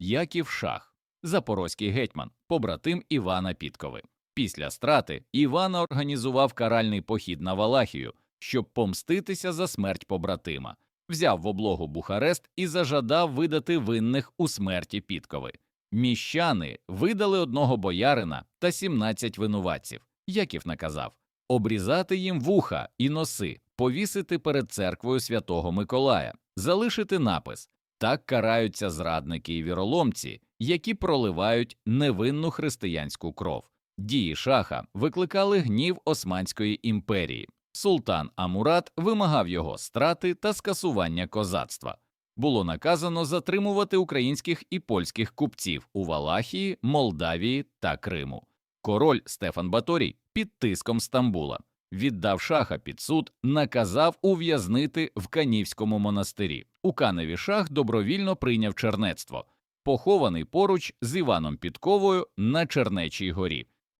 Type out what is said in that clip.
Яків Шах, запорозький гетьман, побратим Івана Підкови. Після страти Іван організував каральний похід на Валахію, щоб помститися за смерть побратима, взяв в облогу Бухарест і зажадав видати винних у смерті Підкови. Міщани видали одного боярина та 17 винуватців. Яків наказав обрізати їм вуха і носи, повісити перед церквою святого Миколая, залишити напис так караються зрадники і віроломці, які проливають невинну християнську кров. Дії шаха викликали гнів Османської імперії. Султан Амурат вимагав його страти та скасування козацтва. Було наказано затримувати українських і польських купців у Валахії, Молдавії та Криму. Король Стефан Баторій під тиском Стамбула віддав шаха під суд, наказав ув'язнити в Канівському монастирі. У Каневі шах добровільно прийняв чернецтво, похований поруч з Іваном Підковою на Чернечій горі.